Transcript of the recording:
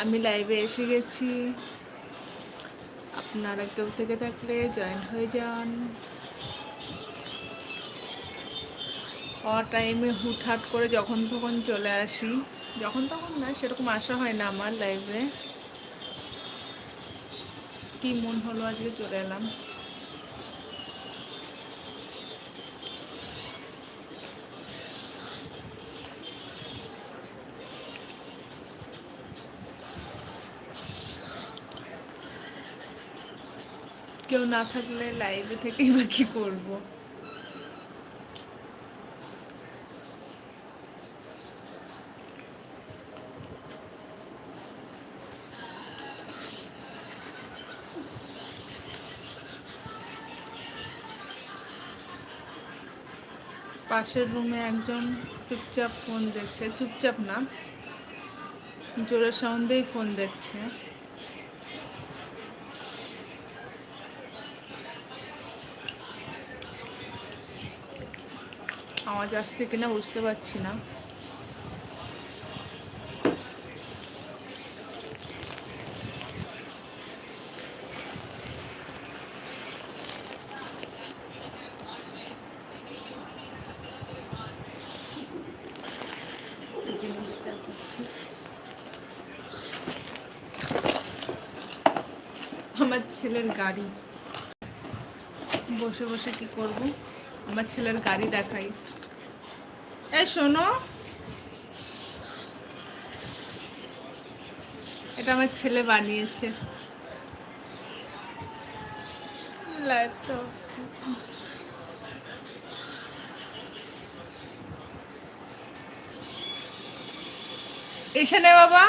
আমি লাইভে এসে গেছি। আপনারা কেউ থেকে থাকলে জয়েন হয়ে যান। অ টাইমে হুটহাট করে যখন তখন চলে আসি। যখন তখন না, সেরকম আসা হয় না আমার লাইভে কি মন হলো আজকে চলে এলাম। কেউ না থাকলে লাইভে থেকেই বা কি করব? পাশের রুমে একজন চুপচাপ ফোন দেখছে। চুপচাপ না জোরের সাউন্ডেই ফোন দেখছে। আওয়াজ আসছে কিনা বুঝতে পারছি না। আমার ছেলের গাড়ি। বসে বসে কি করব? আমার ছেলের গাড়ি দেখাই। এই শোনো। এটা আমার ছেলে বানিয়েছে। এসে নে বাবা।